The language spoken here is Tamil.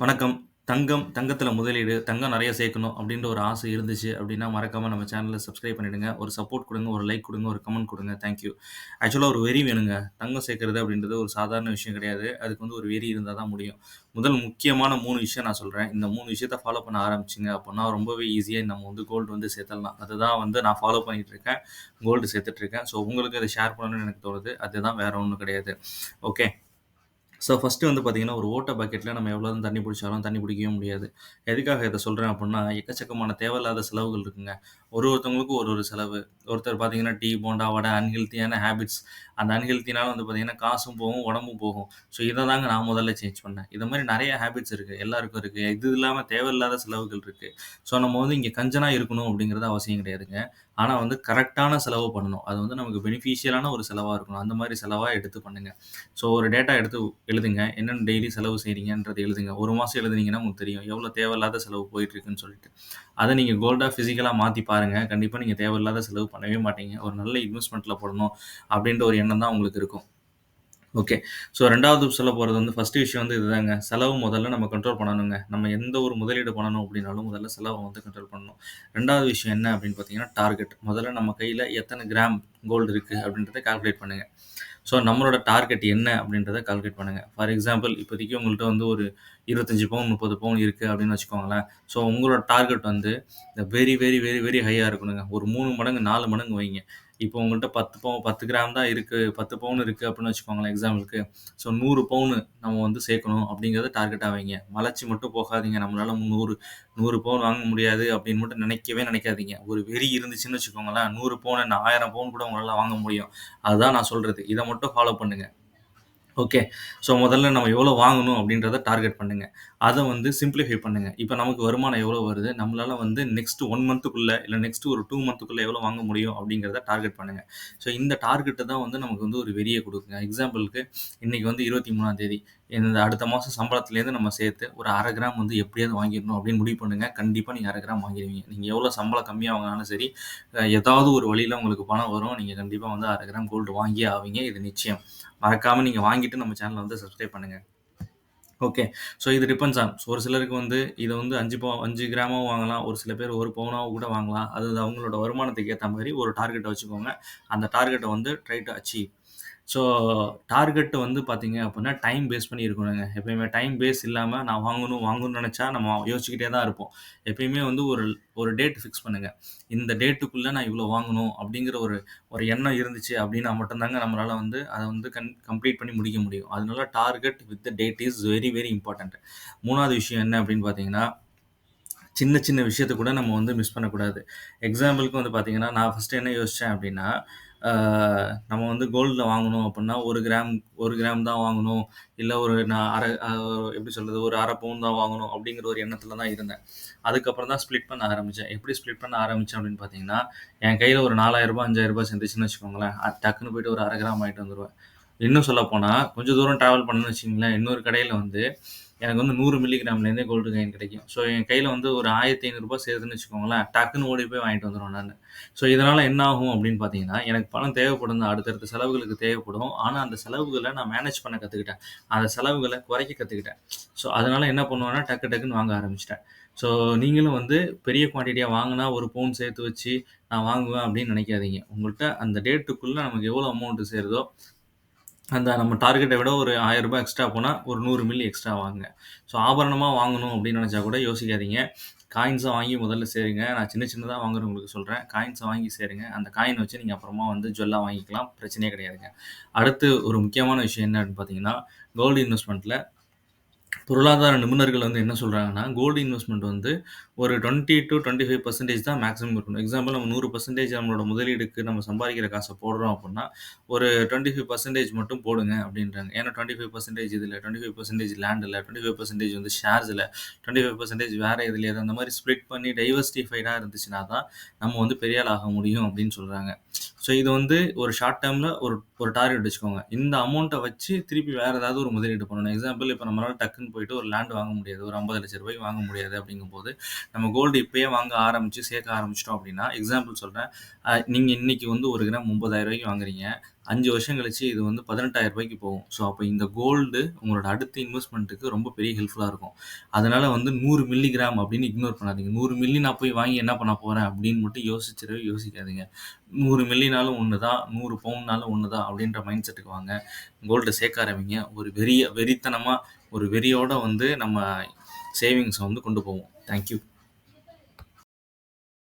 வணக்கம். தங்கம், தங்கத்தில் முதலீடு, தங்கம் நிறைய சேர்க்கணும் அப்படின்ற ஒரு ஆசை இருந்துச்சு அப்படின்னா மறக்காம நம்ம சேனலில் சப்ஸ்கிரைப் பண்ணிவிடுங்க ஒரு சப்போர்ட் கொடுங்க ஒரு லைக் கொடுங்க ஒரு கமெண்ட் கொடுங்க தேங்க் யூ. ஒரு வெறி வேணுங்க. தங்கம் சேர்க்குறது அப்படின்றது ஒரு சாதாரண விஷயம் கிடையாது. அதுக்கு வந்து ஒரு வெறி இருந்தால் தான் முடியும். முதல் முக்கியமான மூணு விஷயம் நான் சொல்கிறேன் இந்த மூணு விஷயத்த ஃபாலோ பண்ண ஆரம்பிச்சிங்க அப்படின்னா ரொம்பவே ஈஸியாக நம்ம வந்து கோல்டு வந்து சேர்த்துடலாம். அதுதான் வந்து நான் ஃபாலோ பண்ணிகிட்ருக்கேன் இருக்கேன். கோல்டு சேர்த்துட்ருக்கேன் ஸோ உங்களுக்கு அதை ஷேர் பண்ணணும்னு எனக்கு தோணுது. அதுதான் வேறு ஒன்றும் கிடையாது. ஓகே. ஸோ ஃபர்ஸ்ட்டு வந்து பார்த்தீங்கன்னா, ஒரு ஓட்ட பக்கெட்டில் நம்ம எவ்வளோ தான் தண்ணி பிடிச்சாலும் தண்ணி பிடிக்கவே முடியாது. எதுக்காக இதை சொல்கிறேன் அப்படின்னா எக்கச்சக்கமான தேவையில்லாத செலவுகள் இருக்குங்க. ஒரு ஒருத்தவங்களுக்கும் ஒரு ஒரு செலவு. ஒருத்தர் பார்த்தீங்கன்னா, டீ, போண்டா, வடை அன்ஹெல்த்தியான ஹேபிட்ஸ். அந்த அன்ஹெல்த்தினால வந்து பார்த்திங்கன்னா காசும் போகும், உடம்பும் போகும். ஸோ இதை தாங்க நான் முதல்ல சேஞ்ச் பண்ணேன். இது மாதிரி நிறைய ஹேபிட்ஸ் இருக்குது எல்லாருக்கும் இருக்குது இது இல்லாமல் தேவையில்லாத செலவுகள் இருக்குது ஸோ நம்ம வந்து இங்கே கஞ்சனா இருக்கணும் அப்படிங்கிறது அவசியம் கிடையாதுங்க. ஆனால் வந்து கரெக்டான செலவு பண்ணணும். அது வந்து நமக்கு பெனிஃபிஷியலான ஒரு செலவாக இருக்கணும். அந்த மாதிரி செலவாக எடுத்து பண்ணுங்கள் ஸோ ஒரு டேட்டா எடுத்து எழுதுங்க. என்னென்ன டெய்லி செலவு செய்கிறீங்கன்றது எழுதுங்க. ஒரு மாதம் எழுதுனீங்கன்னா உங்களுக்கு தெரியும். எவ்வளோ தேவையில்லாத செலவு போயிட்டுருக்குன்னு சொல்லிட்டு. அதை நீங்கள் கோல்டாக ஃபிசிக்கலாக மாற்றி பாருங்கள் கண்டிப்பாக நீங்கள் தேவையில்லாத செலவு பண்ணவே மாட்டீங்க. ஒரு நல்ல இன்வெஸ்ட்மெண்ட்டில் போடணும் அப்படின்ற ஒரு எண்ணம் தான் உங்களுக்கு இருக்கும். ஓகே. ஸோ ரெண்டாவது சொல்ல போகிறது வந்து ஃபர்ஸ்ட்டு விஷயம் வந்து இதுதாங்க. செலவு முதல்ல நம்ம கண்ட்ரோல் பண்ணணுங்க. நம்ம எந்த ஒரு முதலீடு பண்ணணும் அப்படின்னாலும் முதல்ல செலவை வந்து கண்ட்ரோல் பண்ணணும். ரெண்டாவது விஷயம் என்ன அப்படின்னு பார்த்தீங்கன்னா, டார்கெட். முதல்ல நம்ம கையில் எத்தனை கிராம் கோல்டு இருக்குது அப்படின்றத கால்குலேட் பண்ணுங்கள் ஸோ நம்மளோட டார்கெட் என்ன அப்படின்றத கால்குலேட் பண்ணுங்க. ஃபார் எக்ஸாம்பிள் இப்போதைக்கு உங்கள்கிட்ட வந்து ஒரு 25 பவுன், 30 பவுன் இருக்குது அப்படின்னு வச்சுக்கோங்களேன். ஸோ உங்களோட டார்கெட் வந்து வெரி, வெரி, வெரி, வெரி ஹையாக இருக்கணுங்க. ஒரு மூணு மடங்கு, நாலு மடங்கு வைங்க. இப்போ உங்கள்கிட்ட பத்து பவுன் 10 கிராம் தான் இருக்குது பத்து பவுன் இருக்குது அப்படின்னு வச்சுக்கோங்களேன் எக்ஸாம்பிளுக்கு. ஸோ நூறு பவுனு நம்ம வந்து சேர்க்கணும் அப்படிங்கிறத டார்கெட்டாக வைங்க. மலைச்சு மட்டும் போகாதீங்க. நம்மளால் நூறு நூறு பவுன் வாங்க முடியாது அப்படின்னு மட்டும் நினைக்கவே நினைக்காதீங்க. ஒரு வெறி இருந்துச்சுன்னு வச்சுக்கோங்களேன், நூறு பவுன் என்ன 1000 பவுன் கூட உங்களால் வாங்க முடியும். அதுதான் நான் சொல்கிறது இதை மட்டும் ஃபாலோ பண்ணுங்கள் ஓகே. ஸோ முதல்ல நம்ம எவ்வளோ வாங்கணும் அப்படின்றத டார்கெட் பண்ணுங்க. அதை வந்து சிம்ப்ளிஃபை பண்ணுங்க. இப்போ நமக்கு வருமானம் எவ்வளோ வருது? நம்மளால வந்து நெக்ஸ்ட் ஒன் மந்த்துக்குள்ளே இல்லை நெக்ஸ்ட் ஒரு டூ மந்த்துக்குள்ளே எவ்வளோ வாங்க முடியும் அப்படிங்கிறத டார்கெட் பண்ணுங்க. ஸோ இந்த டார்கெட்டை தான் வந்து நமக்கு வந்து ஒரு வெறியை கொடுக்குங்க எக்ஸாம்பிளுக்கு இன்னைக்கு வந்து 23ஆம் தேதி. இந்த அடுத்த மாதம் சம்பளத்துலேருந்து நம்ம சேர்த்து ஒரு அரை கிராம் வந்து எப்படியாவது வாங்கிடணும் அப்படின்னு முடிவு பண்ணுங்கள் கண்டிப்பாக நீங்கள் அரை கிராம் வாங்கிடுவீங்க நீங்கள் எவ்வளோ சம்பளம் கம்மியாக வாங்கினாலும் சரி, ஏதாவது ஒரு வழியில் உங்களுக்கு பணம் வரும். நீங்கள் கண்டிப்பாக வந்து அரை கிராம் கோல்டு வாங்கியே ஆவீங்க. இது நிச்சயம். மறக்காமல் நீங்கள் வாங்கிட்டு நம்ம சேனலை வந்து சப்ஸ்கிரைப் பண்ணுங்கள் ஓகே. ஸோ இது டிபெண்ட்ஸ் ஆன் ஒரு சிலருக்கு வந்து இதை வந்து அஞ்சு பவு அஞ்சு கிராமாவும் வாங்கலாம். ஒரு சில பேர் ஒரு பவுனாவும் கூட வாங்கலாம். அது அவங்களோட வருமானத்துக்கு ஏற்ற மாதிரி ஒரு டார்கெட்டை வச்சுக்கோங்க. அந்த டார்கெட்டை வந்து try to achieve. So target வந்து பார்த்தீங்க அப்படின்னா டைம் பேஸ் பண்ணி இருக்கணுங்க. எப்பயுமே டைம் பேஸ் இல்லாமல் நான் வாங்கணும் வாங்கணும்னு நினச்சா நம்ம யோசிச்சுக்கிட்டே தான் இருப்போம். எப்பயுமே வந்து ஒரு ஒரு டேட் ஃபிக்ஸ் பண்ணுங்கள் இந்த டேட்டுக்குள்ளே நான் இவ்வளோ வாங்கணும் அப்படிங்கிற ஒரு ஒரு எண்ணம் இருந்துச்சு அப்படின்னா மட்டும்தாங்க நம்மளால் வந்து அதை வந்து கன் கம்ப்ளீட் பண்ணி முடிக்க முடியும். அதனால target with the date is very, very important மூணாவது விஷயம் என்ன அப்படின்னு பார்த்தீங்கன்னா, சின்ன சின்ன விஷயத்த கூட நம்ம வந்து மிஸ் பண்ணக்கூடாது. எக்ஸாம்பிளுக்கு வந்து பார்த்தீங்கன்னா, நான் ஃபஸ்ட்டு என்ன யோசித்தேன் அப்படின்னா நம்ம வந்து கோல்டுல வாங்கணும் அப்டின்னா 1 கிராம் 1 கிராம் தான் வாங்கணும். இல்ல ஒரு நான் அரை அ சொல்கிறது சொல்றது? ஒரு 1/2 பவுன் தான் வாங்கணும் அப்படிங்கிற ஒரு எண்ணத்துல தான் இருந்தேன். அதுக்கப்புறம் தான் ஸ்ப்ளிட் பண்ண ஆரம்பிச்சேன். எப்படி ஸ்ப்ளிட் பண்ண ஆரம்பிச்சேன் அப்படின்னு பார்த்தீங்கன்னா, என் கையில ஒரு ரூ. 4000 ரூ. 5000 சேர்ந்துச்சுன்னு வச்சுக்கோங்களேன். டக்குன்னு போயிட்டு ஒரு 1/2 கிராம் வாங்கிட்டு வந்துருவேன். இன்னும் சொல்லப்போனா, கொஞ்சம் தூரம் டிராவல் பண்ணேன்னு வச்சுக்கங்களேன், இன்னொரு கடையில வந்து எனக்கு வந்து நூறு மில்லிகிராம்லேருந்தே கோல்டு காயின் கிடைக்கும். ஸோ என் கையில் வந்து ஒரு ஆயிரத்தி ஐநூறுரூபா சேர்த்துன்னு வச்சுக்கோங்களேன், டக்குனு ஓடி போய் வாங்கிட்டு வந்துடுவேன் நான். ஸோ இதனால் என்ன ஆகும் அப்படின்னு பார்த்தீங்கன்னா, எனக்கு பணம் தேவைப்படும் அடுத்தடுத்த செலவுகளுக்கு தேவைப்படும். ஆனால் அந்த செலவுகளை நான் மேனேஜ் பண்ண கற்றுக்கிட்டேன் அந்த செலவுகளை குறைக்க கற்றுக்கிட்டேன் ஸோ அதனால் என்ன பண்ணுவேன்னா, டக்கு டக்குன்னு வாங்க ஆரம்பிச்சிட்டேன். ஸோ நீங்களும் வந்து பெரிய குவான்டிட்டியாக வாங்கினா ஒரு பவுன் சேர்த்து வச்சு நான் வாங்குவேன் அப்படின்னு நினைக்காதீங்க. உங்கள்கிட்ட அந்த டேட்டுக்குள்ளே நமக்கு எவ்வளோ அமௌண்ட்டு சேருதோ, அந்த நம்ம டார்கெட்டை விட ஒரு ஆயிரம் ரூபாய் எக்ஸ்ட்ரா போனால் ஒரு நூறு மில்லி எக்ஸ்ட்ரா வாங்குங்க. ஸோ ஆபரணமாக வாங்கணும் அப்படின்னு நினச்சா கூட யோசிக்காதீங்க. காயின்ஸை வாங்கி முதல்ல சேருங்க. நான் சின்ன சின்னதாக வாங்குறவங்களுக்கு சொல்கிறேன் காயின்ஸை வாங்கி சேருங்க. அந்த காயின் வச்சு நீங்கள் அப்புறமா வந்து ஜுவல்லாக வாங்கிக்கலாம். பிரச்சனையே கிடையாதுங்க. அடுத்து ஒரு முக்கியமான விஷயம் என்ன அப்படின்னு பார்த்தீங்கன்னா, கோல்டு இன்வெஸ்ட்மெண்ட்டில் பொருளாதார நிபுணர்கள் வந்து என்ன சொல்கிறாங்கன்னா கோல்டு இன்வெஸ்ட்மெண்ட் வந்து ஒரு 20-25% தான் மேக்ஸிமம் இருக்கணும். எக்ஸாம்பிள் நம்ம 100% நம்மளோட முதலீடுக்கு நம்ம சம்பாதிக்கிற காசை போடுறோம் அப்படின்னா ஒரு 25% மட்டும் போடுங்க அப்படின்றாங்க ஏன்னா 25% இதுல, 25% லேண்ட்ல, 25% வந்து ஷேர்ஸ்ல, 25% வேற எதுலயாவது அந்த மாதிரி ஸ்ப்ளிட் பண்ணி டைவர்சிஃபைடா இருந்துச்சுன்னா தான், நம்ம வந்து பெரிய ஆக முடியும் அப்படின்னு சொல்கிறாங்க ஸோ இது வந்து ஒரு ஷார்ட் டேர்மில் ஒரு ஒரு டார்கெட் வச்சுக்கோங்க. இந்த அமௌண்ட்டை வச்சு திருப்பி வேறு ஏதாவது ஒரு முதலீடு பண்ணணும். எக்ஸாம்பிள் இப்போ நம்மளால் டக்கு டக்குன்னு போயிட்டு ஒரு லேண்ட் வாங்க முடியாது. ஒரு ஐம்பது லட்ச ரூபாய்க்கு வாங்க முடியாது அப்படிங்கும்போது நம்ம கோல்டு இப்போயே வாங்க ஆரம்பித்து சேர்க்க ஆரம்பிச்சிட்டோம் அப்படின்னா எக்ஸாம்பிள் சொல்கிறேன் நீங்கள் இன்றைக்கி வந்து ஒரு கிராம் முப்பதாயிரம் ரூபாய்க்கு வாங்குறீங்க. அஞ்சு வருஷம் கழிச்சு இது வந்து பதினெட்டாயிரம் ரூபாய்க்கு போகும். ஸோ அப்போ இந்த கோல்டு உங்களோட அடுத்த இன்வெஸ்ட்மெண்ட்டுக்கு ரொம்ப பெரிய ஹெல்ப்ஃபுல்லாக இருக்கும். அதனால வந்து நூறு மில்லிகிராம் அப்படின்னு இக்னோர் பண்ணாதீங்க. நூறு மில்லி நான் போய் வாங்கி என்ன பண்ண போகிறேன் அப்படின்னு மட்டும் யோசிச்சிடவே யோசிக்காதீங்க. நூறு மில்லினாலும் ஒன்று தான் நூறு பவுன்னாலும் ஒன்று தான் அப்படின்ற மைண்ட் செட்டுக்கு வாங்க. கோல்டு சேர்க்க ஆரம்பிங்க. ஒரு வெறிய வெறித்தனமாக ஒரு வெறியோட வந்து நம்ம சேவிங்ஸை வந்து கொண்டு போவோம். தேங்க்யூ